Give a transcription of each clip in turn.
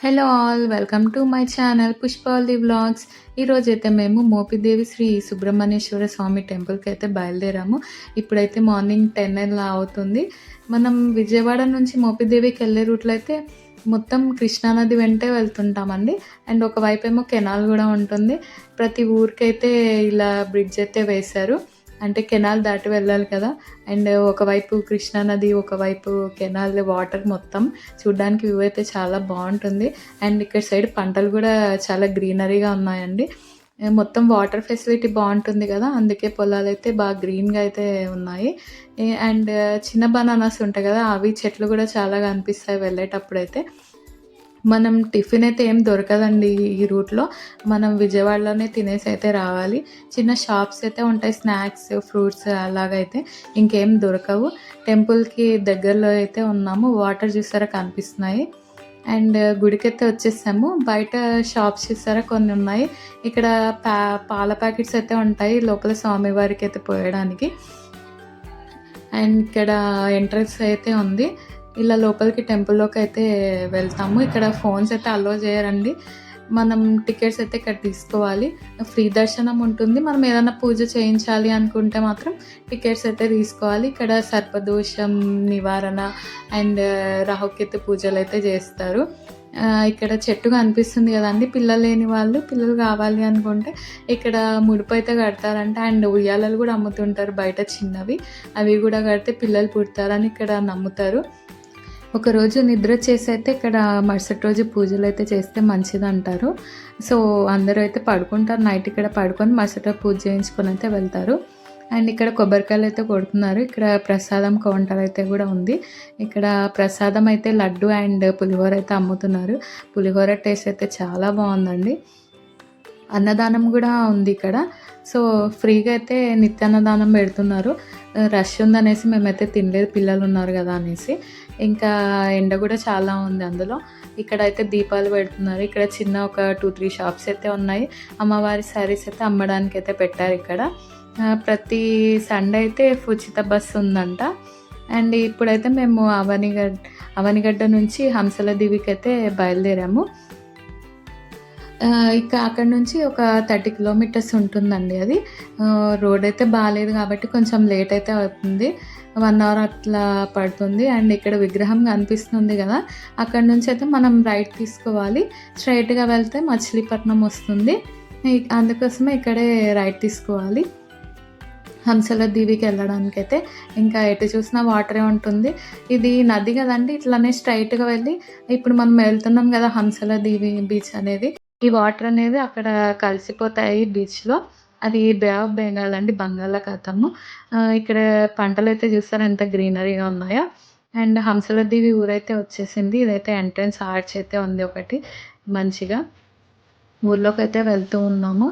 Hello all welcome to my channel Pushpavalli blogs ఈరోజు అయితే మేము మోపిదేవి శ్రీ సుబ్రహ్మణ్యేశ్వర స్వామి టెంపుల్కి అయితే బయలుదేరాము. ఇప్పుడైతే మార్నింగ్ టెన్ అలా అవుతుంది. మనం విజయవాడ నుంచి మోపిదేవికి వెళ్ళే రూట్లో అయితే మొత్తం కృష్ణానది వెంటే వెళ్తుంటామండి. అండ్ ఒకవైపు ఏమో కెనాల్ కూడా ఉంటుంది. ప్రతి ఊరికైతే ఇలా బ్రిడ్జ్ అయితే వేశారు. అంటే కెనాల్ దాటి వెళ్ళాలి కదా. అండ్ ఒకవైపు కృష్ణానది ఒకవైపు కెనాల్ వాటర్ మొత్తం చూడ్డానికి వ్యూ అయితే చాలా బాగుంటుంది. అండ్ ఇక్కడ సైడ్ పంటలు కూడా చాలా గ్రీనరీగా ఉన్నాయండి. మొత్తం వాటర్ ఫెసిలిటీ బాగుంటుంది కదా. అందుకే పొలాలు అయితే బాగా గ్రీన్గా అయితే ఉన్నాయి. అండ్ చిన్న బనానాస్ ఉంటాయి కదా అవి చెట్లు కూడా చాలా కనిపిస్తాయి వెళ్ళేటప్పుడు అయితే మనం టిఫిన్ అయితే ఏం దొరకదండి ఈ రూట్లో. మనం విజయవాడలోనే తినేసి అయితే రావాలి. చిన్న షాప్స్ అయితే ఉంటాయి స్నాక్స్ ఫ్రూట్స్ అలాగైతే ఇంకేం దొరకవు. టెంపుల్కి దగ్గరలో అయితే ఉన్నాము వాటర్ చూసారా కనిపిస్తున్నాయి. అండ్ గుడికి అయితే వచ్చేసాము బయట షాప్స్ చూసారా కొన్ని ఉన్నాయి. ఇక్కడ పా పాల ప్యాకెట్స్ అయితే ఉంటాయి లోపల స్వామివారికి అయితే పోయడానికి. అండ్ ఇక్కడ ఎంట్రన్స్ అయితే ఉంది. ఇలా లోపలికి టెంపుల్లోకి అయితే వెళ్తాము. ఇక్కడ ఫోన్స్ అయితే అలో చేయరండి. మనం టికెట్స్ అయితే ఇక్కడ తీసుకోవాలి. ఫ్రీ దర్శనం ఉంటుంది. మనం ఏదైనా పూజ చేయించాలి అనుకుంటే మాత్రం టికెట్స్ అయితే తీసుకోవాలి. ఇక్కడ సర్పదోషం నివారణ అండ్ uh, రాహుకేతు పూజలు అయితే చేస్తారు. ఇక్కడ చెట్టు కనిపిస్తుంది కదండి. పిల్లలు లేని వాళ్ళు పిల్లలు కావాలి అనుకుంటే ఇక్కడ ముడుపు అయితే కడతారంట. అండ్ ఉయ్యాలలు కూడా అమ్ముతుంటారు బయట చిన్నవి. అవి కూడా కడితే పిల్లలు పుడతారని ఇక్కడ నమ్ముతారు. ఒకరోజు నిద్ర చేసి అయితే ఇక్కడ మరుసటి రోజు పూజలు అయితే చేస్తే మంచిది అంటారు సో అందరూ అయితే పడుకుంటారు నైట్ ఇక్కడ పడుకొని మరుసటి పూజ చేయించుకొని అయితే వెళ్తారు. అండ్ ఇక్కడ కొబ్బరికాయలు అయితే కొడుతున్నారు. ఇక్కడ ప్రసాదం కౌంటర్ అయితే కూడా ఉంది. ఇక్కడ ప్రసాదం అయితే లడ్డు అండ్ పులిహోర అయితే అమ్ముతున్నారు. పులిహోర టేస్ట్ అయితే చాలా బాగుందండి. అన్నదానం కూడా ఉంది ఇక్కడ. సో ఫ్రీగా అయితే నిత్యాన్నదానం పెడుతున్నారు. రష్ ఉందనేసి మేమైతే తినలేదు పిల్లలు ఉన్నారు కదా అనేసి. ఇంకా ఎండ కూడా చాలా ఉంది అందులో. ఇక్కడ అయితే దీపాలు పెడుతున్నారు. ఇక్కడ చిన్న ఒక టూ త్రీ షాప్స్ అయితే ఉన్నాయి. అమ్మవారి శారీస్ అయితే అమ్మడానికి అయితే పెట్టారు ఇక్కడ. ప్రతి సండే అయితే ఉచిత బస్సు ఉందంట. అండ్ ఇప్పుడైతే మేము అవనిగడ్డ అవనిగడ్డ నుంచి హంసల దివికి అయితే బయలుదేరాము. ఇక అక్కడ నుంచి ఒక థర్టీ కిలోమీటర్స్ ఉంటుందండి అది. రోడ్ అయితే బాగాలేదు కాబట్టి కొంచెం లేట్ అయితే అవుతుంది. వన్ అవర్ అట్లా పడుతుంది. అండ్ ఇక్కడ విగ్రహం కనిపిస్తుంది కదా అక్కడ నుంచి అయితే మనం రైట్ తీసుకోవాలి. స్ట్రైట్గా వెళ్తే మచిలీపట్నం వస్తుంది. అందుకోసమే ఇక్కడే రైట్ తీసుకోవాలి. హంసల దీవికి వెళ్ళడానికి అయితే ఇంకా ఎటు చూసినా వాటరే ఉంటుంది. ఇది నది కదండి ఇట్లానే స్ట్రైట్గా వెళ్ళి ఇప్పుడు మనం వెళ్తున్నాం కదా హంసల దీవి బీచ్ అనేది. ఈ వాటర్ అనేది అక్కడ కలిసిపోతాయి బీచ్లో అది బే ఆఫ్ బెంగాల్ అండి బంగాళాఖాతము. ఇక్కడ పంటలు అయితే చూస్తారా ఎంత గ్రీనరీగా ఉన్నాయో. అండ్ హంసల దీవి ఊరైతే వచ్చేసింది. ఇదైతే ఎంట్రన్స్ ఆర్చ్ అయితే ఉంది ఒకటి మంచిగా. ఊర్లోకి అయితే వెళ్తూ ఉన్నాము.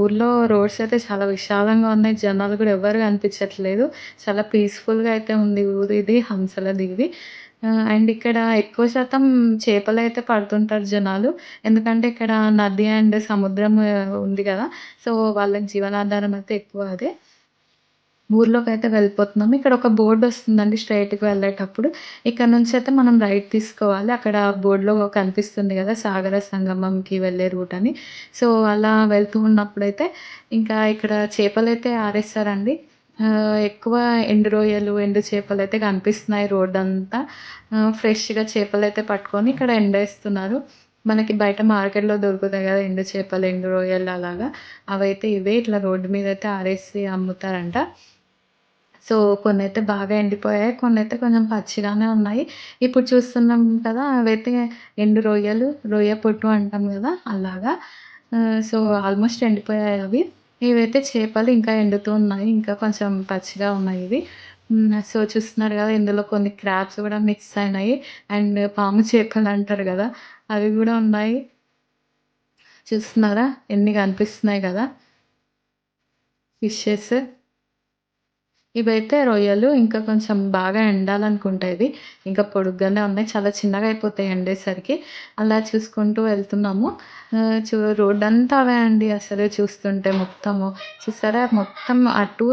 ఊర్లో రోడ్స్ అయితే చాలా విశాలంగా ఉన్నాయి. జనాలు కూడా ఎవరు కనిపించట్లేదు. చాలా పీస్ఫుల్గా అయితే ఉంది ఊరు ఇది హంసల దీవి అండ్ ఇక్కడ ఎక్కువ శాతం చేపలైతే పడుతుంటారు జనాలు. ఎందుకంటే ఇక్కడ నది అండ్ సముద్రం ఉంది కదా సో, వాళ్ళకి జీవనాధారం అయితే ఎక్కువ అదే. ఊర్లోకి అయితే వెళ్ళిపోతున్నాము. ఇక్కడ ఒక బోర్డు వస్తుందండి స్ట్రైట్కి వెళ్ళేటప్పుడు. ఇక్కడ నుంచి అయితే మనం రైట్ తీసుకోవాలి. అక్కడ బోర్డ్‌లో కనిపిస్తుంది కదా సాగర సంగమంకి వెళ్ళే రూట్ అని. సో, అలా వెళ్తూ ఉన్నప్పుడైతే ఇంకా ఇక్కడ చేపలైతే ఆరేస్తారండి. ఎక్కువ ఎండు రొయ్యలు, ఎండు చేపలు అయితే కనిపిస్తున్నాయి రోడ్డంతా. ఫ్రెష్‌గా చేపలైతే పట్టుకొని ఇక్కడ ఎండేస్తున్నారు. మనకి బయట మార్కెట్‌లో దొరుకుతాయి కదా ఎండు చేపలు, ఎండు రొయ్యలు అలాగా. అవైతే ఇవే ఇట్లా రోడ్డు మీద అయితే ఆరేసి అమ్ముతారంట. సో, కొన్ని అయితే బాగా ఎండిపోయాయి. కొన్ని అయితే కొంచెం పచ్చిగానే ఉన్నాయి. ఇప్పుడు చూస్తున్నాం కదా! అవైతే ఎండు రొయ్యలు, రొయ్య పొట్టు అంటాం కదా! అలాగా. సో, ఆల్మోస్ట్ ఎండిపోయాయి అవి. ఇవైతే చేపలు ఇంకా ఎండుతూ ఉన్నాయి. ఇంకా కొంచెం పచ్చిగా ఉన్నాయి ఇవి. సో, చూస్తున్నారు కదా! ఇందులో కొన్ని క్రాబ్స్ కూడా మిక్స్ అయినాయి. అండ్ పాము చేపలు అంటారు కదా! అవి కూడా ఉన్నాయి. చూస్తున్నారా? ఎన్ని కనిపిస్తున్నాయి కదా! ఫిషెస్. ఇవైతే రొయ్యలు. ఇంకా కొంచెం బాగా ఎండాలనుకుంటా ఇది. ఇంకా పొడుగ్గానే ఉన్నాయి. చాలా చిన్నగా అయిపోతాయి ఎండేసరికి. అలా చూసుకుంటూ వెళ్తున్నాము. చూ రోడ్డంతా అవే అండి అసలు చూస్తుంటే మొత్తము. చూసారా? మొత్తం అటు,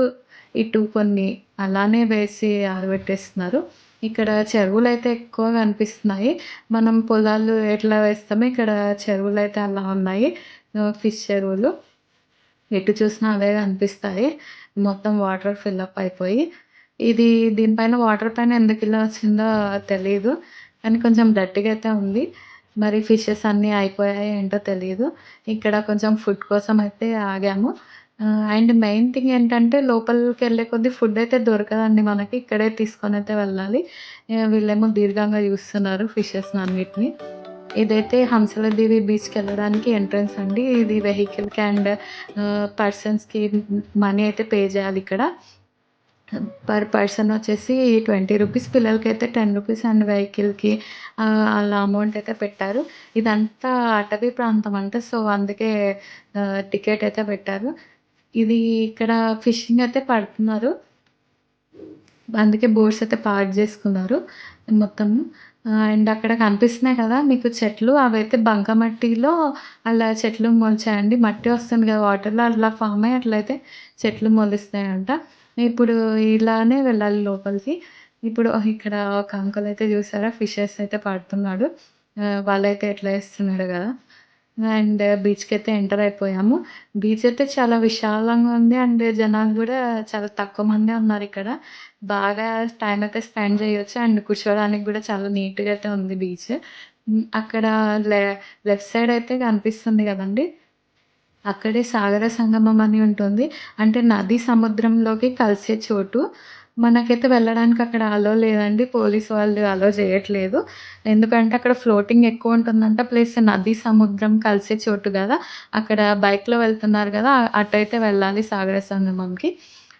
ఇటు కొన్ని అలానే వేసి ఆరబెట్టేస్తున్నారు. ఇక్కడ చెరువులు అయితే ఎక్కువ కనిపిస్తున్నాయి. మనం పొలాలు ఎట్లా వేస్తామో ఇక్కడ చెరువులు అయితే అలా ఉన్నాయి. ఫిష్ చెరువులు. ఎటు చూసినా అవే కనిపిస్తాయి. మొత్తం వాటర్ ఫిల్అప్ అయిపోయి. ఇది దీనిపైన వాటర్ పైన ఎందుకిలా వచ్చిందో తెలియదు కానీ కొంచెం డర్టీగా అయితే ఉంది. మరి ఫిషెస్ అన్నీ అయిపోయాయి ఏంటో తెలియదు ఇక్కడ కొంచెం ఫుడ్ కోసం అయితే ఆగాము. అండ్ మెయిన్ థింగ్ ఏంటంటే లోపలికి వెళ్ళే కొద్దీ ఫుడ్ అయితే దొరకదండి మనకి. ఇక్కడే తీసుకొని అయితే వెళ్ళాలి. వీళ్ళేమో దీర్ఘంగా చూస్తున్నారు ఫిషెస్ ఫిషెస్‌నన్నిటిని. ఇదైతే హంసలదేవి బీచ్కి వెళ్ళడానికి ఎంట్రన్స్ అండి. ఇది వెహికల్‌కి అండ్ పర్సన్స్‌కి మనీ అయితే పే చేయాలి ఇక్కడ పర్ పర్సన్ వచ్చేసి 20 రూపీస్ పిల్లలకి అయితే టెన్ రూపీస్ అండ్ వెహికల్‌కి వాళ్ళ అలా అమౌంట్ అయితే పెట్టారు. ఇదంతా అటవీ ప్రాంతం అంట. సో, అందుకే టికెట్ అయితే పెట్టారు. ఇది ఇక్కడ ఫిషింగ్ అయితే పడుతున్నారు. అందుకే బోట్స్ అయితే పార్క్ చేసుకున్నారు మొత్తము. అండ్ అక్కడ కనిపిస్తున్నాయి కదా మీకు చెట్లు అవైతే బంకమట్టిలో అలా చెట్లు మొలిచాయండి. మట్టి వస్తుంది కదా వాటర్‌లో అట్లా ఫామ్ అయ్యి అట్లయితే చెట్లు మొలుస్తాయంట. ఇప్పుడు ఇలానే వెళ్ళాలి లోపలికి. ఇప్పుడు ఇక్కడ ఒక అంకుల్ అయితే చూసారా ఫిషెస్ అయితే పడుతున్నాడు. వాళ్ళైతే ఎట్లా వేస్తున్నాడు కదా! అండ్ బీచ్కి అయితే ఎంటర్ అయిపోయాము. బీచ్ అయితే చాలా విశాలంగా ఉంది. అండ్ జనాలు గూడా చాలా తక్కువ మందే ఉన్నారిక్కడ. బాగా టైమ్ అయితే స్పెండ్ చేయొచ్చు. అండ్ కూర్చోడానికి గూడా చాలా నీట్‌గా అయితే ఉంది బీచ్. హ్మ్. అక్కడ లె లెఫ్ట్ సైడ్ అయితే కనిపిస్తుంది గదండీ! అక్కడే సాగర సంగమం అని ఉంటుంది. అంటే నది సముద్రంలోకి కలిసే చోటు. మనకైతే వెళ్ళడానికి అక్కడ అలో లేదండి. పోలీస్ వాళ్ళు అలో చేయట్లేదు. ఎందుకంటే అక్కడ ఫ్లోటింగ్ ఎక్కువ ఉంటుందంట. ప్లస్ నది, సముద్రం కలిసే చోటు కదా అక్కడ బైక్‌లో వెళ్తున్నారు కదా అటైతే వెళ్ళాలి సాగర సంగమంకి.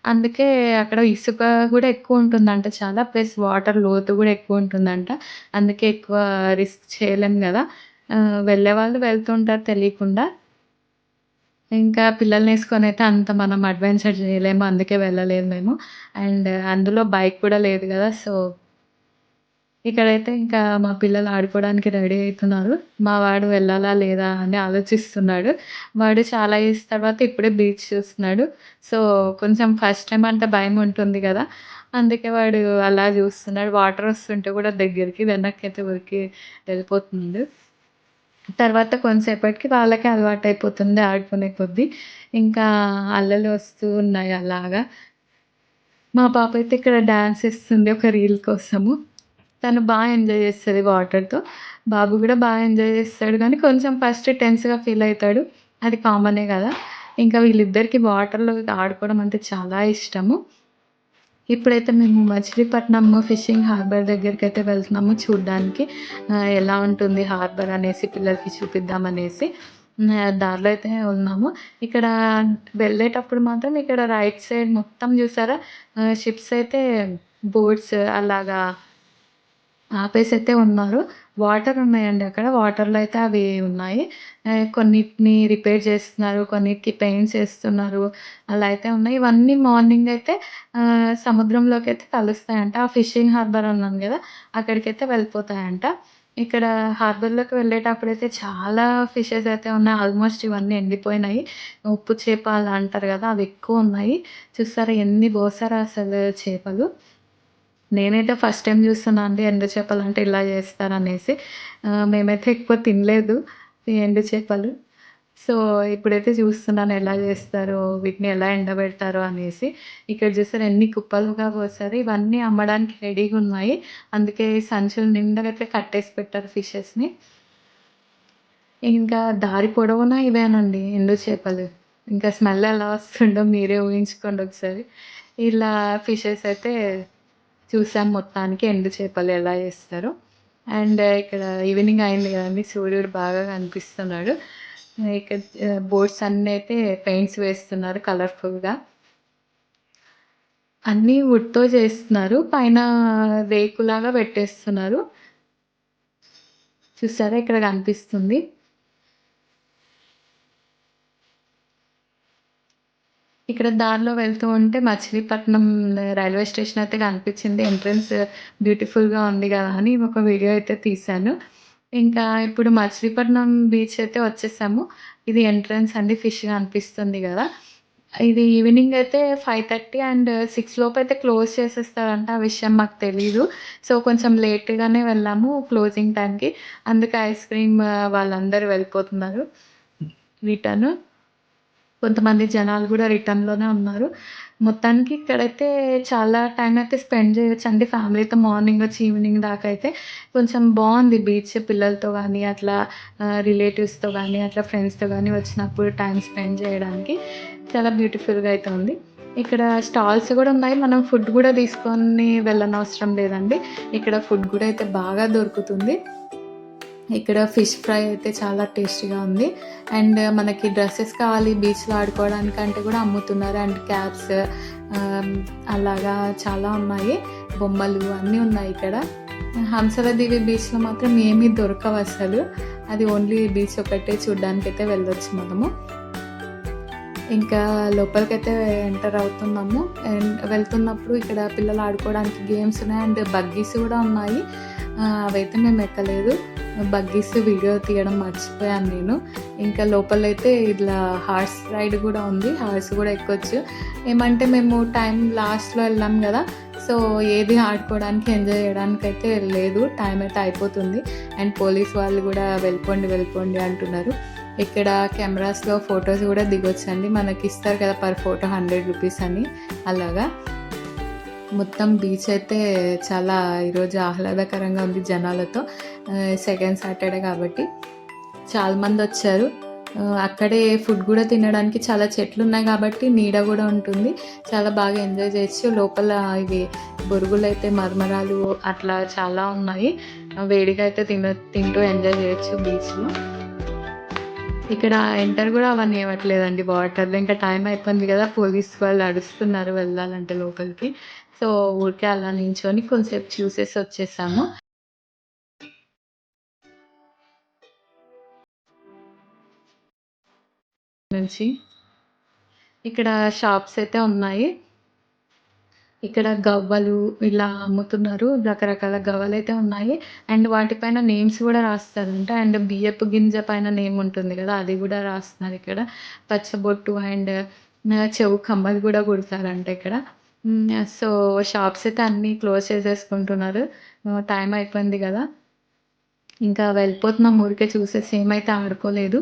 అందుకే అక్కడ ఇసుక కూడా ఎక్కువ ఉంటుందంట చాలా. ప్లస్ వాటర్ లోతు కూడా ఎక్కువ ఉంటుందంట. అందుకే ఎక్కువ రిస్క్ చేయలేం కదా వెళ్ళే వాళ్ళు వెళ్తుంటారు తెలియకుండా. ఇంకా పిల్లల్నేసుకొనైతే అంత మనం అడ్వెంచర్ చేయలేము. అందుకే వెళ్ళలేదు మేము. అండ్ అందులో బైక్ కూడా లేదు కదా సో ఇక్కడైతే ఇంకా మా పిల్లలు ఆడుకోవడానికి రెడీ అవుతున్నారు మా వాడు వెళ్ళాలా లేదా అని ఆలోచిస్తున్నాడు. వాడు చాలా ఇయర్స్ తర్వాత ఇప్పుడే బీచ్ చూస్తున్నాడు. సో, కొంచెం ఫస్ట్ టైం అంటే భయం ఉంటుంది కదా అందుకే వాడు అలా చూస్తున్నాడు. వాటర్ వస్తుంటే కూడా దగ్గరికి వెనక్కైతే ఉరికి వెళ్ళిపోతుంది తర్వాత కొంతసేపటికి వాళ్ళకే అలవాటయిపోతుంది ఆడుకునే కొద్దీ. ఇంకా అలలు వస్తూ ఉన్నాయి అలాగా. మా పాప అయితే ఇక్కడ డ్యాన్స్ వేస్తుంది ఒక రీల్ కోసము. తను బాగా ఎంజాయ్ చేస్తుంది వాటర్‌తో. బాబు కూడా బాగా ఎంజాయ్ చేస్తాడు కానీ కొంచెం ఫస్ట్ టెన్స్‌గా ఫీల్ అవుతాడు అది కామనే కదా ఇంకా వీళ్ళిద్దరికీ వాటర్‌లో ఆడుకోవడం అంటే చాలా ఇష్టము. ఇప్పుడైతే మేము మచిలీపట్నం ఫిషింగ్ హార్బర్ దగ్గరికి అయితే వెళ్తున్నాము చూడడానికి ఎలా ఉంటుంది హార్బర్ అనేసి పిల్లలకి చూపిద్దామనేసి. దారిలో అయితే ఉన్నాము. ఇక్కడ వెళ్ళేటప్పుడు మాత్రం ఇక్కడ రైట్ సైడ్ మొత్తం చూసారా షిప్స్ అయితే బోట్స్ అలాగా ఆపేసైతే ఉన్నారు. వాటర్ ఉన్నాయండి అక్కడ. వాటర్‌లో అయితే అవి ఉన్నాయి. కొన్నిటిని రిపేర్ చేస్తున్నారు. కొన్నిటికి పెయింట్స్ వేస్తున్నారు అలా అయితే ఉన్నాయి. ఇవన్నీ మార్నింగ్ అయితే సముద్రంలోకి అయితే కలుస్తాయంట. ఆ ఫిషింగ్ హార్బర్ అన్నాను కదా అక్కడికైతే వెళ్ళిపోతాయంట. ఇక్కడ హార్బర్‌లోకి వెళ్ళేటప్పుడైతే చాలా ఫిషెస్ అయితే ఉన్నాయి. ఆల్మోస్ట్ ఇవన్నీ ఎండిపోయినాయి. ఉప్పు చేప అలా అంటారు కదా అవి ఎక్కువ ఉన్నాయి చూస్తారా ఎన్ని కోసారో అసలు చేపలు. నేనైతే ఫస్ట్ టైం చూస్తున్నా అండి ఎండు చేపలంటే ఇలా చేస్తారనేసి. మేమైతే ఎక్కువ తినలేదు ఈ ఎండు చేపలు. సో, ఇప్పుడైతే చూస్తున్నాను ఎలా చేస్తారు వీటిని ఎలా ఎండబెడతారు అనేసి. ఇక్కడ చూస్తారు ఎన్ని కుప్పలుగా పోస్తారు ఇవన్నీ అమ్మడానికి రెడీగా ఉన్నాయి అందుకే సంచులు నిండా అయితే కట్టేసి పెట్టారు ఫిషెస్‌ని. ఇంకా దారి పొడవునా ఇవేనండి ఎండు చేపలు. ఇంకా స్మెల్ ఎలా వస్తుందో మీరే ఊహించుకోండి ఒకసారి. ఇలా ఫిషెస్ అయితే చూసాం మొత్తానికి ఎండు చేపలు ఎలా చేస్తారో. అండ్ ఇక్కడ ఈవినింగ్ అయింది కదండి సూర్యుడు బాగా కనిపిస్తున్నాడు. ఇక్కడ బోట్స్ అన్నీ అయితే పెయింట్స్ వేస్తున్నారు కలర్‌ఫుల్‌గా. అన్నీ వుడ్‌తో చేస్తున్నారు. పైన రేకులాగా పెట్టేస్తున్నారు. చూసారా ఇక్కడ కనిపిస్తుంది. ఇక్కడ దారిలో వెళ్తూ ఉంటే మచిలీపట్నం రైల్వే స్టేషన్ అయితే కనిపించింది. ఎంట్రన్స్ బ్యూటిఫుల్‌గా ఉంది కదా అని ఒక వీడియో అయితే తీశాను. ఇంకా ఇప్పుడు మచిలీపట్నం బీచ్ అయితే వచ్చేసాము. ఇది ఎంట్రన్స్ అండి. ఫిష్ కనిపిస్తుంది కదా ఇది ఈవినింగ్ అయితే 5:30 అండ్ సిక్స్ లోపు అయితే క్లోజ్ చేసేస్తారంట. ఆ విషయం మాకు తెలీదు. సో, కొంచెం లేట్‌గానే వెళ్ళాము క్లోజింగ్ టైమ్‌కి. అందుకే ఐస్ క్రీమ్ వాళ్ళందరూ వెళ్ళిపోతున్నారు రిటర్న్. కొంతమంది జనాలు కూడా రిటర్న్‌లోనే ఉన్నారు. మొత్తానికి ఇక్కడైతే చాలా టైం అయితే స్పెండ్ చేయొచ్చండి ఫ్యామిలీతో మార్నింగ్ వచ్చి ఈవినింగ్ దాకా అయితే. కొంచెం బాగుంది బీచ్ పిల్లలతో కానీ అట్లా రిలేటివ్స్‌తో కానీ అట్లా ఫ్రెండ్స్‌తో కానీ వచ్చినప్పుడు టైం స్పెండ్ చేయడానికి చాలా బ్యూటిఫుల్‌గా అయితే ఉంది. ఇక్కడ స్టాల్స్ కూడా ఉన్నాయి. మనం ఫుడ్ కూడా తీసుకొని వెళ్ళనవసరం లేదండి. ఇక్కడ ఫుడ్ కూడా అయితే బాగా దొరుకుతుంది. ఇక్కడ ఫిష్ ఫ్రై అయితే చాలా టేస్టీగా ఉంది. అండ్ మనకి డ్రెస్సెస్ కావాలి బీచ్‌లో ఆడుకోవడానికంటే కూడా అమ్ముతున్నారు. అండ్ క్యాప్స్ అలాగా చాలా ఉన్నాయి. బొమ్మలు అన్నీ ఉన్నాయి ఇక్కడ. హంసలదేవి బీచ్‌లో మాత్రం ఏమీ దొరకవు అసలు అది ఓన్లీ బీచ్ ఒకటే చూడ్డానికైతే వెళ్ళొచ్చు మనము. ఇంకా లోపలికైతే ఎంటర్ అవుతున్నాము. అండ్ వెళ్తున్నప్పుడు ఇక్కడ పిల్లలు ఆడుకోవడానికి గేమ్స్ ఉన్నాయి. అండ్ బగ్గీస్ కూడా ఉన్నాయి. అవైతే మేము ఎక్కలేదు. బగ్గీస్ వీడియో తీయడం మర్చిపోయాను నేను. ఇంకా లోపలైతే ఇట్లా హార్స్ రైడ్ కూడా ఉంది. హార్స్ కూడా ఎక్కొచ్చు. ఏమంటే మేము టైం లాస్ట్‌లో వెళ్ళాం కదా సో, ఏది ఆడుకోవడానికి, ఎంజాయ్ చేయడానికి అయితే లేదు. టైం అయితే అయిపోతుంది. అండ్ పోలీస్ వాళ్ళు కూడా వెళ్ళిపోండి, వెళ్ళిపోండి అంటున్నారు. ఇక్కడ కెమెరాస్‌లో ఫోటోస్ కూడా దిగొచ్చండి. మనకిస్తారు కదా! పర్ ఫోటో 100 రూపీస్ అని అలాగా. మొత్తం బీచ్ అయితే చాలా ఈరోజు ఆహ్లాదకరంగా ఉంది జనాలతో. సెకండ్ సాటర్‌డే కాబట్టి చాలామంది వచ్చారు అక్కడే ఫుడ్ కూడా తినడానికి చాలా చెట్లు ఉన్నాయి కాబట్టి నీడ కూడా ఉంటుంది. చాలా బాగా ఎంజాయ్ చేయొచ్చు. లోపల ఇవి అయితే మర్మరాలు అట్లా చాలా ఉన్నాయి. వేడిగా అయితే తిన తింటూ ఎంజాయ్ చేయొచ్చు బీచ్‌లో. ఇక్కడ ఎంటర్ కూడా అవన్నీ ఇవ్వట్లేదండి వాటర్‌లో. ఇంకా టైం అయిపోయింది కదా పోలీస్ వాళ్ళు నడుస్తున్నారు వెళ్ళాలంటే లోపలికి. సో, ఊరికే అలా నించొని కొంచెంసేపు చూసేసి వచ్చేసాము. నుంచి. ఇక్కడ షాప్స్ అయితే ఉన్నాయి. ఇక్కడ గవ్వలు ఇలా అమ్ముతున్నారు. రకరకాల గవ్వలు అయితే ఉన్నాయి. అండ్ వాటిపైన నేమ్స్ కూడా రాస్తారంట. అండ్ బియ్యపు గింజ పైన నేమ్ ఉంటుంది కదా అది కూడా రాస్తున్నారు ఇక్కడ. పచ్చబొట్టు అండ్ చెవు కమ్మలు కూడా కుడతారంట ఇక్కడ. సో, షాప్స్ అయితే అన్నీ క్లోజ్ చేసేసుకుంటున్నారు. టైం అయిపోయింది కదా ఇంకా వెళ్ళిపోతున్నాం ఊరికే చూసేసి ఏమైతే ఆడుకోలేదు.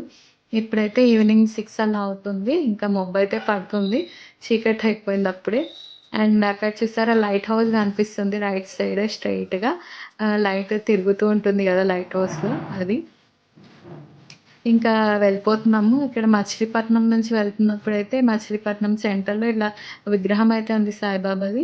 ఇప్పుడైతే ఈవినింగ్ సిక్స్ అలా అవుతుంది. ఇంకా మబ్బైతే పడుతుంది. చీకటి అయిపోయింది అప్పుడే. అండ్ అక్కడ చూసారా లైట్ హౌస్ కనిపిస్తుంది రైట్ సైడ్ స్ట్రెయిట్‌గా. లైట్ తిరుగుతూ ఉంటుంది కదా లైట్ హౌస్‌లో అది. ఇంకా వెళ్ళిపోతున్నాము. ఇక్కడ మచిలీపట్నం నుంచి వెళ్తున్నప్పుడు అయితే మచిలీపట్నం సెంటర్‌లో ఇలా విగ్రహం అయితే ఉంది సాయిబాబాది.